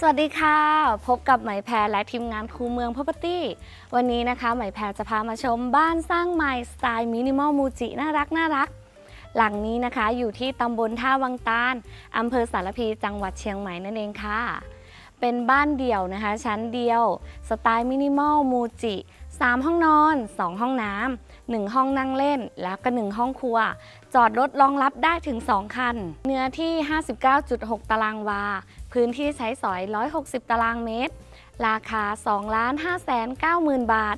สวัสดีค่ะ พบกับไหมแพรและทีมงานคูเมือง Property วันนี้นะคะไหมแพรจะพามาชมบ้านสร้างใหม่สไตล์มินิมอลมูจิน่ารักน่ารัก หลังนี้นะคะอยู่ที่ตำบลท่าวังตาลอำเภอสารพีจังหวัดเชียงใหม่นั่นเองค่ะ เป็นบ้านเดี่ยวนะคะ ชั้นเดียว สไตล์มินิมอลมูจิ 3 ห้องนอน 2 ห้องน้ำ 1 ห้องนั่งเล่น แล้วก็ 1 ห้องครัว จอดรถรองรับได้ถึง 2 คัน เนื้อที่ 59.6 ตารางวา พื้นที่ใช้สอย 160 ตารางเมตร ราคา 2 5 9 0 0 0 0 บาท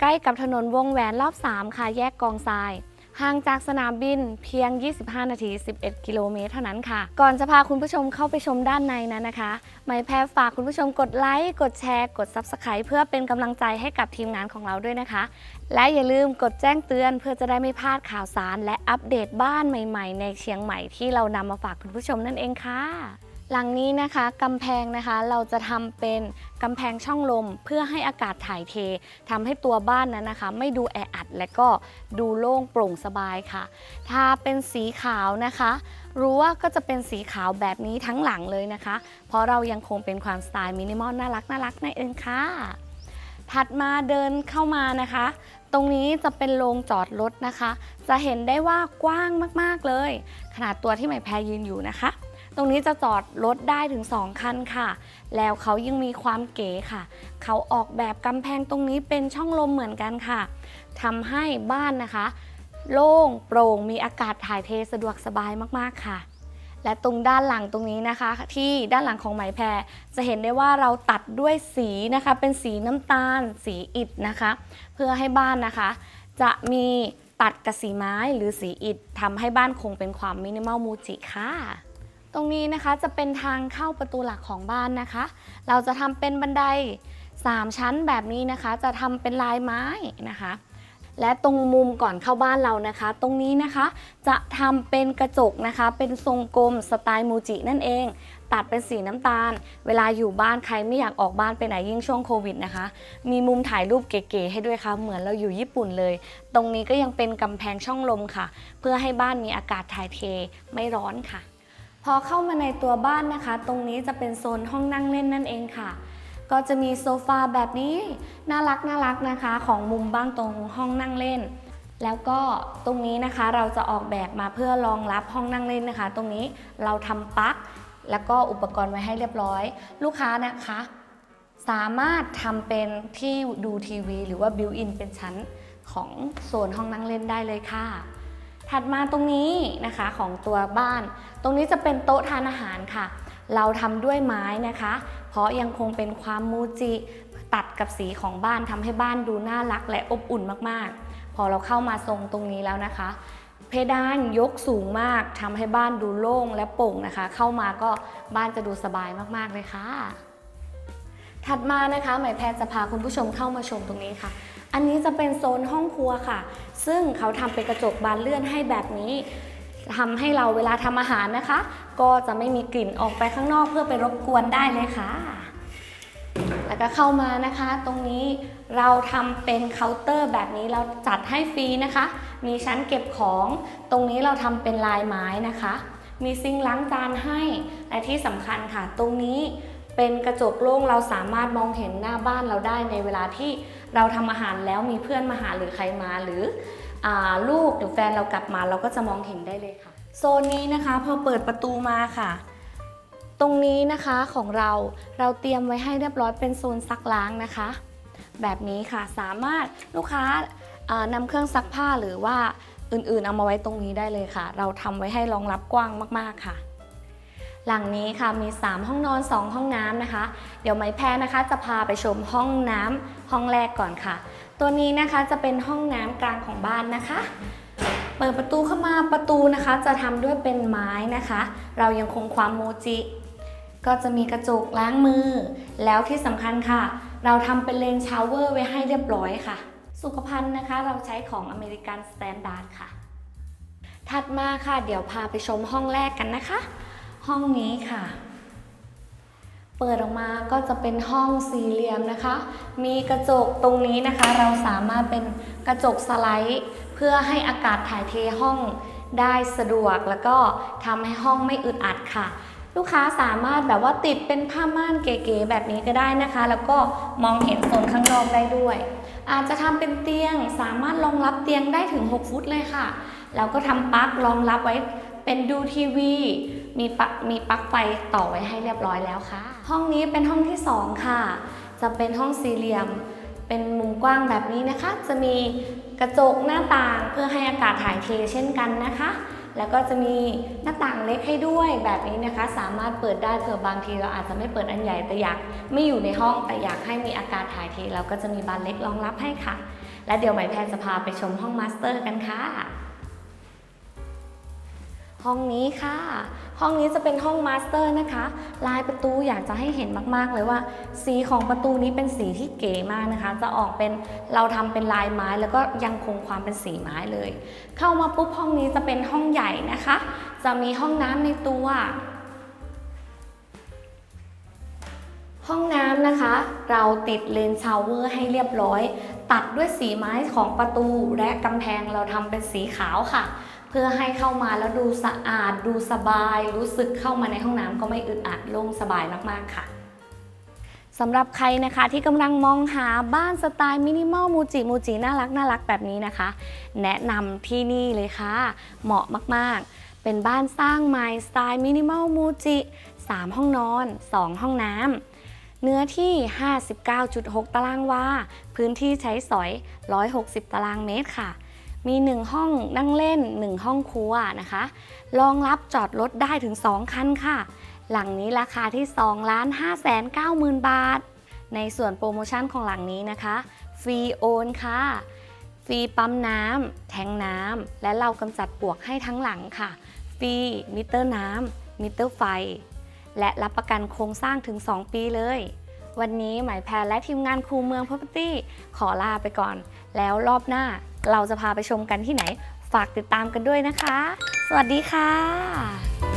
ใกล้กับถนนวงแหวนรอบ 3 ค่ะ แยกกองทราย ห่างจากสนามบินเพียง 25 นาที 11 กิโลเมตรเท่านั้นค่ะ ก่อนจะพาคุณผู้ชมเข้าไปชมด้านในนั้นนะคะ ไม่แพ้ฝากคุณผู้ชมกดไลค์ กดแชร์ กด Subscribe เพื่อเป็นกำลังใจให้กับทีมงานของเราด้วยนะคะ และอย่าลืมกดแจ้งเตือนเพื่อจะได้ไม่พลาดข่าวสาร และอัปเดตบ้านใหม่ ๆ ในเชียงใหม่ที่เรานำมาฝากคุณผู้ชมนั่นเองค่ะ หลังนี้นะคะกำแพงนะคะเราจะทำเป็น กำแพงช่องลมเพื่อให้อากาศถ่ายเททำให้ตัวบ้านนั้นนะคะ ไม่ดูแออัดและก็ดูโล่งโปร่งสบายค่ะถ้าเป็นสีขาวนะคะ รั้วก็จะเป็นสีขาวแบบนี้ทั้งหลังเลยนะคะ เพราะเรายังคงเป็นความสไตล์มินิมอลน่ารักน่ารักในเองค่ะ ถัดมาเดินเข้ามานะคะ ตรงนี้จะเป็นโรงจอดรถนะคะ จะเห็นได้ว่ากว้างมากๆเลย ขนาดตัวที่ไหมแพรยืนอยู่นะคะ ตรงนี้จะจอดรถได้ถึง 2 คันค่ะ แล้วเขายังมีความเก๋ค่ะ เขาออกแบบกำแพงตรงนี้เป็นช่องลมเหมือนกันค่ะทำให้บ้านนะคะ โล่งโปร่งมีอากาศถ่ายเทสะดวกสบายมากๆค่ะ และตรงด้านหลังตรงนี้นะคะ ที่ด้านหลังของไหมแพรจะเห็นได้ว่าเราตัดด้วยสีนะคะ เป็นสีน้ำตาล สีอิฐนะคะ เพื่อให้บ้านนะคะ จะมีตัดกับสีไม้หรือสีอิฐทำให้บ้านคงเป็นความมินิมอลมูจิค่ะ ตรงนี้นะคะจะเป็นทางเข้าประตูหลักของบ้านนะคะ เราจะทำเป็นบันได 3 ชั้นแบบนี้นะคะ จะทำเป็นลายไม้นะคะ และตรงมุมก่อนเข้าบ้านเรานะคะ ตรงนี้นะคะจะทำเป็นกระจกนะคะ เป็นทรงกลมสไตล์มูจินั่นเอง ตัดเป็นสีน้ำตาล เวลาอยู่บ้านใครไม่อยากออกบ้านไปไหนยิ่งช่วงโควิดนะคะ มีมุมถ่ายรูปเก๋ๆให้ด้วยค่ะ เหมือนเราอยู่ญี่ปุ่นเลย ตรงนี้ก็ยังเป็นกำแพงช่องลมค่ะ เพื่อให้บ้านมีอากาศถ่ายเทไม่ร้อนค่ะ อเข้ามาในตัวบ้านนะคะ ตรงนี้จะเป็นโซนห้องนั่งเล่นนั่นเองค่ะ ก็จะมีโซฟาแบบนี้น่ารักน่ารักนะคะ ของมุมบ้างตรงห้องนั่งเล่น แล้วก็ตรงนี้นะคะเราจะออกแบบมาเพื่อรองรับห้องนั่งเล่นนะคะ ตรงนี้เราทำปลั๊กแล้วก็อุปกรณ์ไว้ให้เรียบร้อย ลูกค้านะคะ สามารถทำเป็นที่ดูทีวี หรือว่าบิวอินเป็นชั้นของโซนห้องนั่งเล่นได้เลยค่ะ ถัดมาตรงนี้นะคะของตัวบ้าน ตรงนี้จะเป็นโต๊ะทานอาหารค่ะ เราทำด้วยไม้นะคะ เพราะยังคงเป็นความมูจิตัดกับสีของบ้านทำให้บ้านดูน่ารักและอบอุ่นมากๆ พอเราเข้ามาทรงตรงนี้แล้วนะคะ เพดานยกสูงมากทำให้บ้านดูโล่งและโปร่งนะคะ เข้ามาก็บ้านจะดูสบายมากๆเลยค่ะ ถัดมานะคะหมายแพรจะพาคุณผู้ชมเข้ามาชมตรงนี้ค่ะ อันนี้จะเป็นโซนห้องครัวค่ะ ซึ่งเขาทำเป็นกระจกบานเลื่อนให้แบบนี้ทำให้เราเวลาทำอาหารนะคะ ก็จะไม่มีกลิ่นออกไปข้างนอกเพื่อไปรบกวนได้เลยค่ะ แล้วก็เข้ามานะคะ ตรงนี้เราทำเป็นเคาน์เตอร์แบบนี้เราจัดให้ฟรีนะคะ มีชั้นเก็บของ ตรงนี้เราทำเป็นลายไม้นะคะ มีซิงล้างจานให้ และที่สำคัญค่ะ ตรงนี้ เป็นกระจกโล่งเราสามารถมองเห็นหน้าบ้านเราได้ในเวลาที่เราทำอาหารแล้วมีเพื่อนมาหาหรือใครมาหรืออลูกหรือแฟนเรากลับมาเราก็จะมองเห็นได้เลยค่ะ โซนนี้นะคะพอเปิดประตูมาค่ะ ตรงนี้นะคะของเราเราเตรียมไว้ให้เรียบร้อยเป็นโซนซักล้างนะคะ แบบนี้ค่ะสามารถลูกค้าอ่านำเครื่องซักผ้าหรือว่าอื่นๆเอามาไว้ตรงนี้ได้เลยค่ะ เราทำไว้ให้รองรับกว้างมากๆค่ะ หลังนี้ค่ะมี 3 ห้องนอน 2 ห้องน้ำนะคะ เดี๋ยวไม้แพ้นะคะ จะพาไปชมห้องน้ำห้องแรกก่อนค่ะ ตัวนี้นะคะจะเป็นห้องน้ำกลางของบ้านนะคะ เปิดประตูเข้ามาประตูนะคะ จะทำด้วยเป็นไม้นะคะ เรายังคงความโมจิ ก็จะมีกระจกล้างมือ แล้วที่สำคัญค่ะ เราทำเป็นเลนชาวเวอร์ไว้ให้เรียบร้อยค่ะ สุขภัณฑ์นะคะ เราใช้ของอเมริกันสแตนดาร์ดค่ะ ถัดมาค่ะ เดี๋ยวพาไปชมห้องแรกกันนะคะ ห้องนี้ค่ะ เปิดออกมาก็จะเป็นห้องสี่เหลี่ยมนะคะ มีกระจกตรงนี้นะคะ เราสามารถเป็นกระจกสไลด์ เพื่อให้อากาศถ่ายเทห้องได้สะดวกแล้วก็ทำให้ห้องไม่อึดอัดค่ะ ลูกค้าสามารถแบบว่าติดเป็นผ้าม่านเก๋ๆแบบนี้ก็ได้นะคะ แล้วก็มองเห็นโซนข้างนอกได้ด้วย อาจจะทำเป็นเตียงสามารถรองรับเตียงได้ถึง 6 ฟุตเลยค่ะ แล้วก็ทำปลั๊กรองรับไว้เป็นดูทีวี มีปลั๊กมีปลั๊กไฟต่อไว้ให้เรียบร้อยแล้วค่ะ ห้องนี้เป็นห้องที่ 2 ค่ะ จะเป็นห้องสี่เหลี่ยม เป็นมุมกว้างแบบนี้นะคะ จะมีกระจกหน้าต่างเพื่อให้อากาศถ่ายเทเช่นกันนะคะ แล้วก็จะมีหน้าต่างเล็กให้ด้วยแบบนี้นะคะ สามารถเปิดได้เผื่อบางทีเราอาจจะไม่เปิดอันใหญ่แต่อยากไม่อยู่ในห้องแต่อยากให้มีอากาศถ่ายเทเราก็จะมีบานเล็กรองรับให้ค่ะ และเดี๋ยวหมายแพรจะพาไปชมห้องมาสเตอร์กันค่ะ ห้องนี้ค่ะ ห้องนี้จะเป็นห้องมาสเตอร์นะคะ ลายประตูอยากจะให้เห็นมากๆเลยว่า สีของประตูนี้เป็นสีที่เก๋มากนะคะ จะออกเป็นเราทำเป็นลายไม้แล้วก็ยังคงความเป็นสีไม้เลย เข้ามาปุ๊บห้องนี้จะเป็นห้องใหญ่นะคะ จะมีห้องน้ำในตัว ห้องน้ำนะคะ เราติดเลนชาวเวอร์ให้เรียบร้อย ตัดด้วยสีไม้ของประตูและกำแพงเราทำเป็นสีขาวค่ะ เพื่อให้เข้ามาแล้วดูสะอาด ดูสบาย รู้สึกเข้ามาในห้องน้ำก็ไม่อึดอัดโล่งสบายมากๆค่ะสำหรับใครนะคะที่กำลังมองหาบ้านสไตล์มินิมอลมูจิมูจิน่ารักน่ารักแบบนี้นะคะ แนะนำที่นี่เลยค่ะ เหมาะมากๆ เป็นบ้านสร้างใหม่สไตล์มินิมอลมูจิ3ห้องนอน 2 ห้องน้ำเนื้อที่ 59.6 ตารางวา พื้นที่ใช้สอย 160 ตารางเมตรค่ะ มี 1 ห้องนั่งเล่น 1 ห้องครัวนะคะรองรับจอดรถได้ถึง 2 คันค่ะ หลังนี้ราคาที่ 2 ล้าน5แสน9หมื่นบาท ในส่วนโปรโมชั่นของหลังนี้นะคะ ฟรีโอนค่ะ ฟรีปั๊มน้ำแทงน้ำและเรากำจัดปวกให้ทั้งหลังค่ะ ฟรีมิเตอร์น้ำมิเตอร์ไฟ และรับประกันโครงสร้างถึง 2 ปีเลยวันนี้หมายแพรและทีมงานครูเมือง Property ขอลาไปก่อน แล้วรอบหน้า เราจะพาไปชมกันที่ไหน ฝากติดตามกันด้วยนะคะ สวัสดีค่ะ